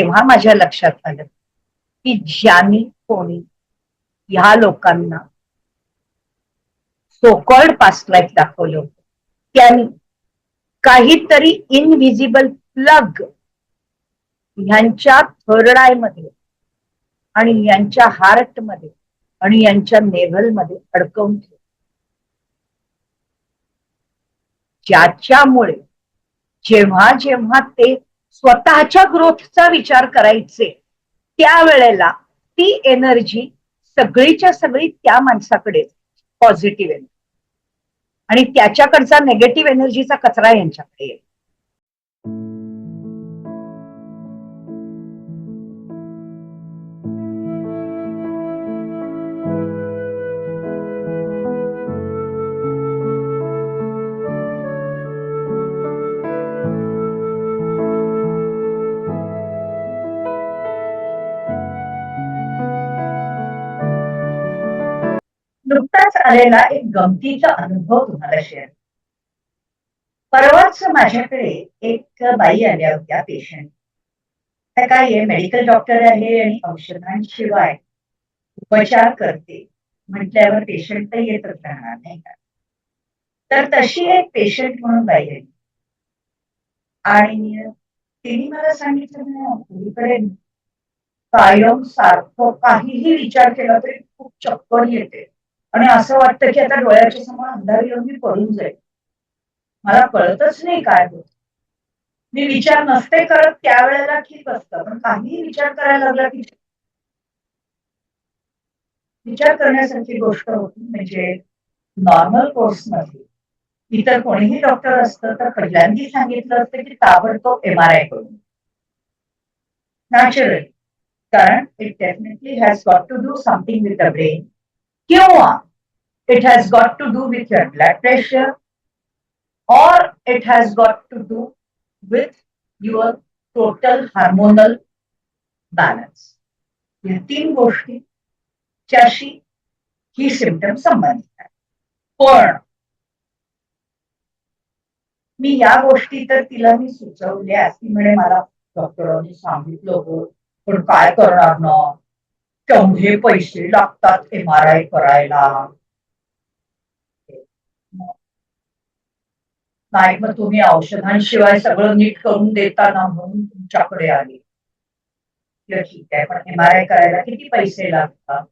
तेव्हा माझ्या लक्षात आलं की ज्यांनी कोणी ह्या लोकांना सोकॉल्ड पास्ट लाईफ दाखवलं होतं त्यांनी काहीतरी इनविजिबल प्लग ह्यांच्या थरडायमध्ये आणि यांच्या हार्टमध्ये आणि यांच्या नेव्हलमध्ये अडकवून ठेव ज्याच्यामुळे जेव्हा जेव्हा ते स्वतःच्या ग्रोथचा विचार करायचे त्यावेळेला ती एनर्जी सगळीच्या सगळी त्या माणसाकडे पॉझिटिव्ह एनर्जी आणि त्याच्याकडचा नेगेटिव्ह एनर्जीचा कचरा यांच्याकडे येईल आलेला एक गमतीचा अनुभव तुम्हाला शेअर परवाच माझ्याकडे एक बाई आल्या होत्या पेशंट त्या काय आहे मेडिकल डॉक्टर आहे आणि औषधांशिवाय उपचार करते. म्हटल्यावर पेशंट तर येतच राहणार नाही का? तर तशी एक पेशंट म्हणून बाई आली. आणि तिने मला सांगितलं "ना, कायम सारखं काहीही विचार केला तरी खूप चक्कर येते. आणि असं वाटतं की आता डोळ्याच्या समोर अंधार येऊन मी पडून जाईल. मला कळतच नाही काय होत. मी विचार नसते करत त्यावेळेला ठीक असतं पण काहीही विचार करायला लागला की विचार करण्यासारखी गोष्ट होती म्हणजे नॉर्मल कोर्समध्ये इतर कोणीही डॉक्टर असतं तर पहिल्यांदा सांगितलं असतं की ताबडतोब एम आर आय करून नॅचरली कारण it definitely has got to do something with the brain क्यों? हुआ it has got to do with your blood pressure और it has got to do with your total hormonal balance ये तीन गोष्टी चाशी ही symptom संबंधित है। मी या गोष्टी तर तिला मी सुचवल्या ती म्हणे मला डॉक्टरांनी सांगितलं होतं, पण काय करणार ना? तेवढे पैसे लागतात एम आर आय करायला. नाही मग तुम्ही औषधांशिवाय सगळं नीट करून देता ना म्हणून तुमच्याकडे आले. ठीक आहे पण एम आर आय करायला किती पैसे लागतात?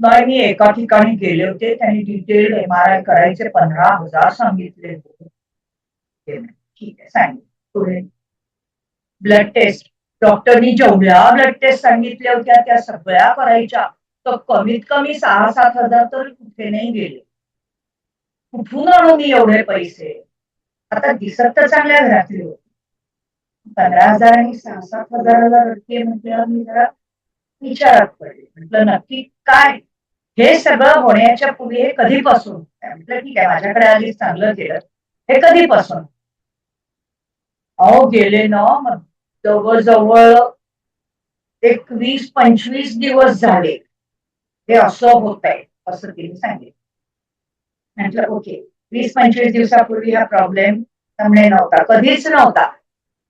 नाही मी एका ठिकाणी गेले होते त्यांनी डिटेल एम आर आय करायचे पंधरा हजार सांगितले होते. ठीक आहे सांगितलं पुढे. ब्लड टेस्ट डॉक्टरनी जेवढ्या ब्लड टेस्ट सांगितल्या होत्या त्या सगळ्या करायच्या. तर कमीत कमी सहा सात हजार तर कुठे नाही गेले. कुठून आणू मी एवढे पैसे? आता दिसत तर चांगल्या घरातली होती. पंधरा हजार आणि सहा सात हजाराला रडते म्हटल्यावर मी जरा विचारात पडले. म्हटलं नक्की काय? हे सगळं होण्याच्या पूर्वी हे कधीपासून? म्हटलं ठीक आहे माझ्याकडे आधी चांगलं केलं. हे कधीपासून? अहो गेले ना मग जवळजवळ एक वीस पंचवीस दिवस झाले. हे असं होत आहे असं तिने सांगितलं. म्हटलं ओके वीस पंचवीस दिवसापूर्वी हा प्रॉब्लेम त्यामुळे नव्हता कधीच नव्हता.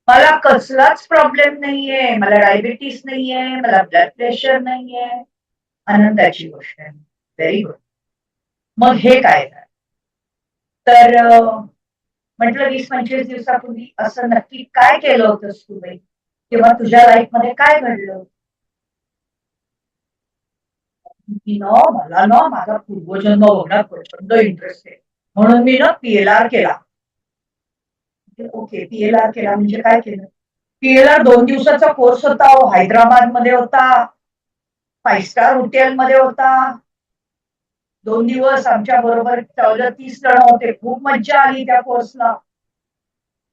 मला कसलाच प्रॉब्लेम नाहीये मला डायबिटीस नाहीये मला ब्लड प्रेशर नाहीये. आनंदाची गोष्ट आहे. व्हेरी गुड मग हे काय झालं? तर म्हटलं वीस पंचवीस दिवसापूर्वी असं नक्की काय केलं होतं तू किंवा तुझ्या लाईफमध्ये काय घडलं? मी ना मला ना माझा पूर्वजन्म बघण्यात प्रचंड इंटरेस्ट आहे. म्हणून मी ना पीएलआर केला. म्हणजे, ओके पीएलआर केला म्हणजे काय केलं? पीएलआर दोन दिवसाचा कोर्स होता हो, हैदराबादमध्ये होता फाईव्ह स्टार हॉटेल मध्ये होता दोन दिवस आमच्या बरोबर तीस जण होते. खूप मज्जा आली त्या कोर्सला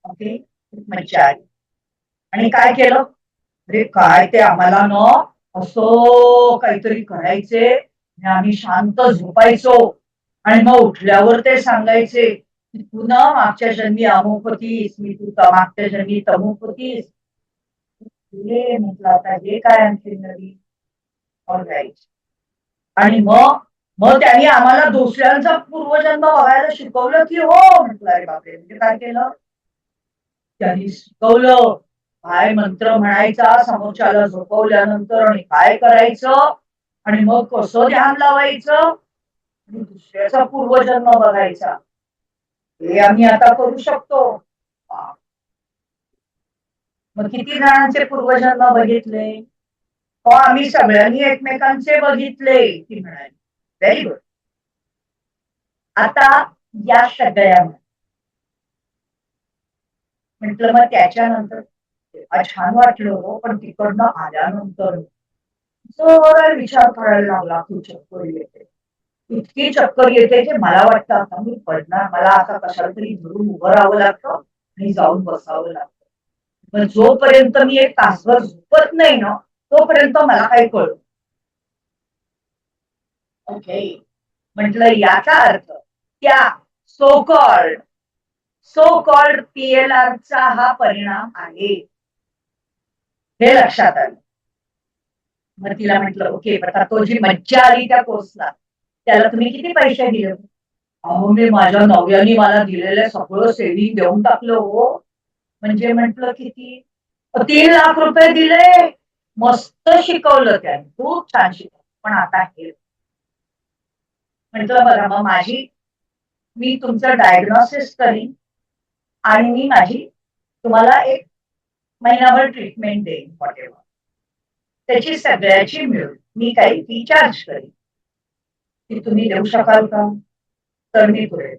ओके? खूप मज्जा आली. आणि काय केलं? अरे काय ते आम्हाला न असं काहीतरी करायचे आम्ही शांत झोपायचो. आणि मग उठल्यावर ते सांगायचे की तू ना मागच्या जन्मी अमुक होतीस मी तू मागच्या जन्मी तमुक होतीस. हे म्हटलं आता हे काय आणखी नवीन? ऑलराईट आणि मग मग त्यांनी आम्हाला दुसऱ्यांचा पूर्वजन्म बघायला शिकवलं की हो म्हटलं अरे बापरे म्हणजे काय केलं? त्यांनी शिकवलं. काय मंत्र म्हणायचा? समोरच्याला झोपवल्यानंतर आणि काय करायचं? आणि मग कसं ध्यान लावायचं? आणि दुसऱ्याचा पूर्वजन्म बघायचा. हे आम्ही आता करू शकतो. मग किती जणांचे पूर्वजन्म बघितले? हो आम्ही सगळ्यांनी एकमेकांचे बघितले ती म्हणाली. व्हेरी गुड आता या सगळ्या म्हटलं मग त्याच्यानंतर छान वाटलं हो पण तिकडनं आल्यानंतर जोर विचार करायला लागला तू चक्कर येते? इतकी चक्कर येते की मला वाटतं आता मी पडणार मला आता कशाला तरी धरून उभं राहावं लागतं आणि जाऊन बसावं लागतं. पण जोपर्यंत मी एक तासभर झोपत नाही ना तोपर्यंत मला काही कळत ओके. म्हटलं याचा अर्थ त्या so called so called P L R चा हा परिणाम आहे. हे लक्षात आलं. मग तिला म्हटलं ओके आता तो जी मज्जा आली त्या कोर्सला त्याला तुम्ही किती पैसे दिले? अहो मी माझ्या नव्याने मला दिलेलं सगळं सेव्हिंग देऊन टाकलं हो. म्हणजे म्हटलं किती? तीन लाख रुपये दिले. मस्त शिकवलं त्याने खूप छान शिकवलं. पण आता हे म्हटलं बघा मग माझी मी तुमचं डायग्नॉसिस करीन आणि मी माझी तुम्हाला एक महिनाभर ट्रीटमेंट देईन वॉटेवर त्याची सगळ्याची मिळून मी काही फी चार्ज करीन. की तुम्ही देऊ शकाल का? तर मी पुढे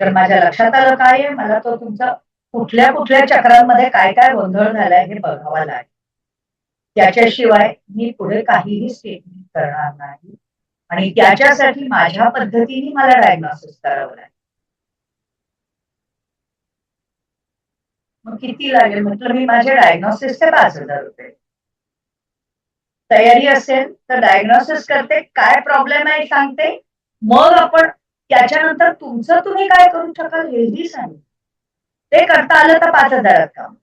तर माझ्या लक्षात आलं काय आहे? मला तो तुमचा कुठल्या कुठल्या चक्रांमध्ये काय काय गोंधळ झालाय हे बघावा लागेल. त्याच्याशिवाय मी पुढे काहीही स्टेटमेंट करणार नाही. आणि त्याच्यासाठी माझ्या पद्धतीने मला डायग्नोसिस करावं लागेल. मग किती लागेल? म्हटलं मी माझे डायग्नोसिसचे पाच हजार रुपये. तयारी असेल तर डायग्नोसिस करते. काय प्रॉब्लेम आहे सांगते. मग आपण त्याच्यानंतर तुमचं तुम्ही काय करू शकाल हेही सांग. ते करता आलं तर पाच हजारात काम.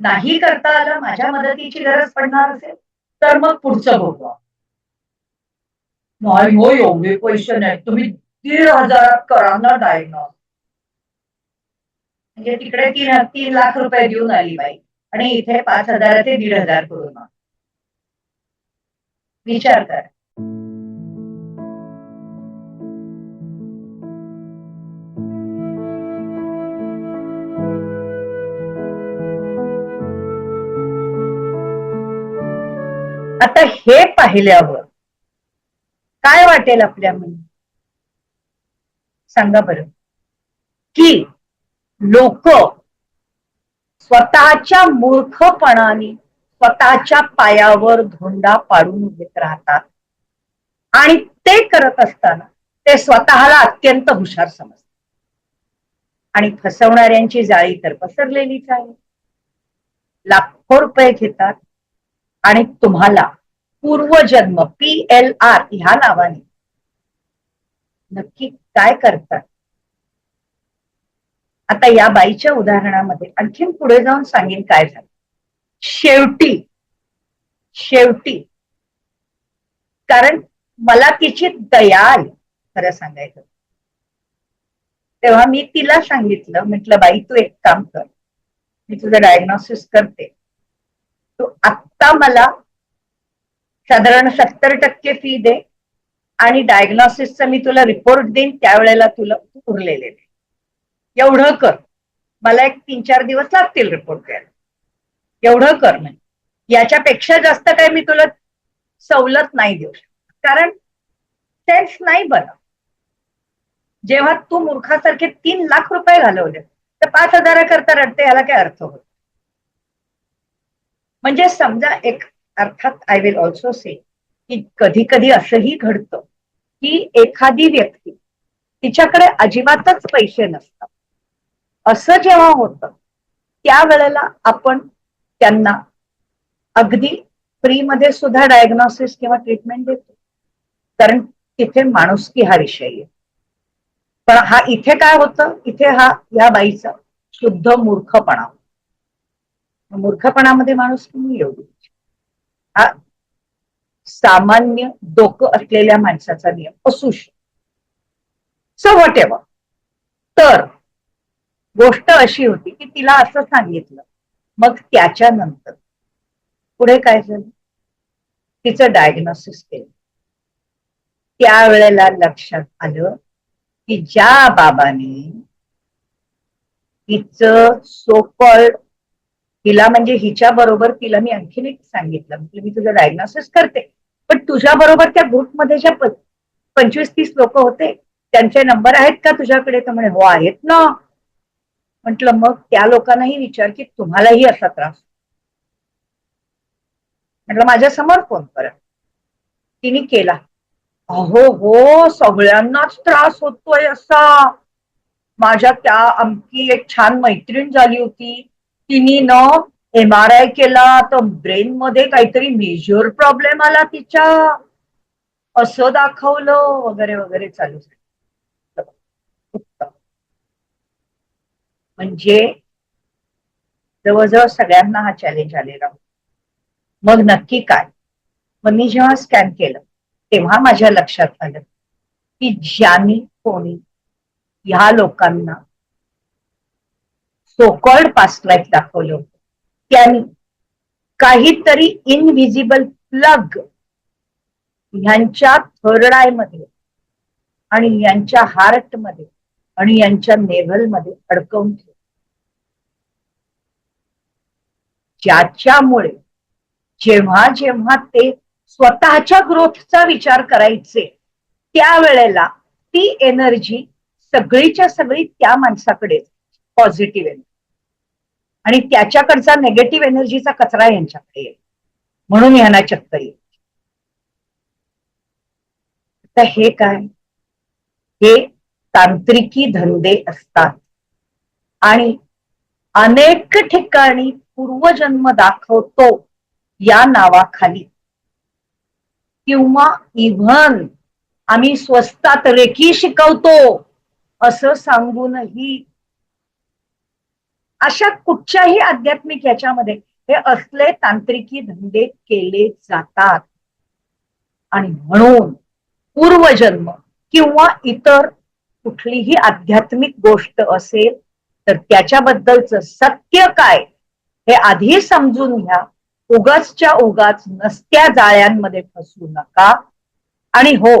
नाही करता आलं माझ्या मदतीची गरज पडणार असेल तर मग पुढचं बघू नाही हो एवढे पैसे नाही. तुम्ही दीड हजारात करा ना डायग्नॉस म्हणजे तिकडे तीन तीन लाख रुपये देऊन आली बाई. आणि इथे पाच हजाराचे दीड हजार करून विचार करा. आता हे पाहिल्यावर काय वाटेल आपल्या मनात? सांगा बरं. की लोक स्वतःच्या मूर्खपणाने स्वतःच्या पायावर धोंडा पाडून घेत राहतात. आणि ते करत असताना ते स्वतःला अत्यंत हुशार समजतात. आणि फसवणाऱ्यांची जाळी तर पसरलेलीच आहे. लाखो रुपये घेतात आणि तुम्हाला पूर्वजन्म पी एल आर ह्या नावाने. नक्की काय करतात? आता या बाईच्या उदाहरणामध्ये आणखीन पुढे जाऊन सांगेन काय झालं. शेवटी शेवटी कारण मला तिची दया आली खरं सांगायचं. तेव्हा मी तिला सांगितलं म्हटलं बाई तू एक काम कर. मी तुझं डायग्नोसिस करते. तू आत्ता मला साधारण सत्तर टक्के फी दे आणि डायग्नोसिसचा मी तुला रिपोर्ट देईन त्यावेळेला तुला उरलेले दे. एवढं कर. मला एक तीन चार दिवस लागतील रिपोर्ट द्यायला. एवढं कर म्हणजे याच्यापेक्षा जास्त काय मी तुला सवलत नाही देऊ शकत. कारण सेन्स नाही बरं जेव्हा तू मूर्खासारखे तीन लाख रुपये घालवले तर पाच हजाराकरता रडते याला काय अर्थ होत? म्हणजे समजा एक अर्थात आय विल ऑल्सो से की कधी कधी असंही घडतं की एखादी व्यक्ती तिच्याकडे अजिबातच पैसे नसतात. असं जेव्हा होतं त्यावेळेला आपण त्यांना अगदी फ्रीमध्ये सुद्धा डायग्नोसिस किंवा ट्रीटमेंट देतो. कारण तिथे माणुसकी हा विषय आहे. पण हा इथे काय होतं? इथे हा या बाईचा शुद्ध मूर्खपणा मूर्खपणामध्ये माणूस तुम्ही येऊ हा सामान्य डोकं असलेल्या माणसाचा नियम असू शकतो सो वॉट एव्हर तर गोष्ट अशी होती की तिला असं सांगितलं. मग त्याच्यानंतर पुढे काय झालं? तिचं डायग्नोसिस केलं. त्यावेळेला लक्षात आलं की ज्या बाबाने तिचं सोकॉल्ड तिला म्हणजे हिच्या बरोबर तिला मी आणखीन एक सांगितलं. म्हटलं मी तुझं डायग्नोसिस करते. पण तुझ्या बरोबर त्या ग्रुपमध्ये ज्या पंचवीस तीस लोक होते त्यांचे नंबर आहेत का तुझ्याकडे? तर म्हणे हो आहेत ना. म्हटलं मग त्या लोकांनाही विचार की तुम्हालाही असा त्रास म्हटलं माझ्यासमोर फोन करा तिने केला. अहो हो सगळ्यांनाच त्रास होतोय असा. माझ्या त्या आमची एक छान मैत्रीण झाली होती. तिने न एम आर आय केला तर ब्रेन मध्ये काहीतरी मेजर प्रॉब्लेम आला तिच्या. असं दाखवलं वगैरे वगैरे चालू उत्तम. म्हणजे जवळजवळ सगळ्यांना हा चॅलेंज आलेला मग नक्की काय? मग मी जेव्हा स्कॅन केलं तेव्हा माझ्या लक्षात आलं की ज्यांनी कोणी ह्या लोकांना सोकॉल्ड पास्ट लाईफ दाखवलं होतं. त्यांनी काहीतरी इनविजिबल प्लग ह्यांच्या थर्ड आयमध्ये आणि यांच्या हार्टमध्ये आणि यांच्या नेव्हलमध्ये अडकवून ठेव ज्याच्यामुळे जेव्हा जेव्हा ते स्वतःच्या ग्रोथचा विचार करायचे त्यावेळेला ती एनर्जी सगळीच्या सगळी त्या माणसाकडे पॉझिटिव्ह एनर्जी आणि त्याच्याकडचा नेगेटिव्ह एनर्जीचा कचरा यांच्याकडे येईल म्हणून यांना चक्कर येईल. तर हे काय? हे तांत्रिकी धंदे असतात. आणि अनेक ठिकाणी पूर्वजन्म दाखवतो या नावाखाली. किंवा इव्हन आम्ही स्वस्तात रेखी शिकवतो असं सांगूनही अशा कुठच्याही आध्यात्मिक याच्यामध्ये हे असले तांत्रिकी धंदे केले जातात. आणि म्हणून पूर्वजन्म किंवा इतर कुठलीही आध्यात्मिक गोष्ट असेल तर त्याच्याबद्दलच सत्य काय हे आधी समजून घ्या. उगाचच्या उगाच नसत्या जाळ्यांमध्ये फसू नका. आणि हो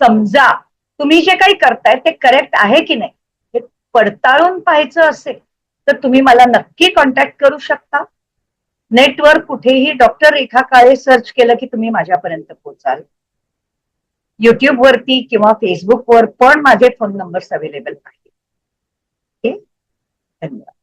समजा तुम्ही जे काही करताय ते करेक्ट आहे की नाही हे पडताळून पाहायचं असेल तर तुम्ही मला नक्की कॉन्टॅक्ट करू शकता. नेटवर कुठेही डॉक्टर रेखा काळे सर्च केलं की तुम्ही माझ्यापर्यंत पोहोचाल युट्यूब वरती किंवा फेसबुकवर पण माझे फोन नंबर्स अवेलेबल आहेत. ओके धन्यवाद.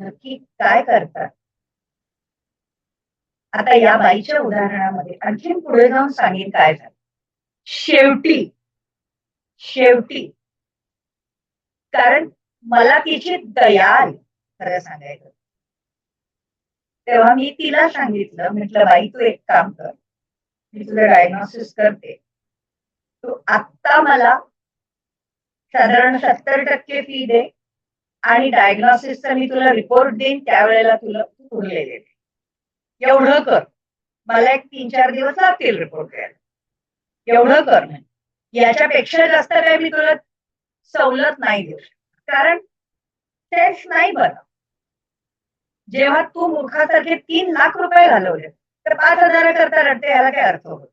नक्की काय करतात? आता या बाईच्या उदाहरणामध्ये आणखीन पुढे जाऊन सांगेन काय झालं. शेवटी शेवटी कारण मला तिची दया आली खरं सांगायचं. तेव्हा मी तिला सांगितलं म्हटलं बाई तू एक काम कर मी तुझं डायग्नोसिस करते. तू आत्ता मला साधारण सत्तर टक्के फी दे आणि डायग्नॉसिसचा मी तुला रिपोर्ट देईन त्यावेळेला तुला उरलेले एवढं कर. मला एक तीन चार दिवस लागतील रिपोर्ट द्यायला. एवढं कर याच्यापेक्षा जास्त काय मी तुला सवलत नाही देऊ शकत. कारण तेच नाही बरं. जेव्हा तू मूर्खासारखे तीन लाख रुपये घालवले तर पाच हजाराकरता रडते याला काय अर्थ होतो?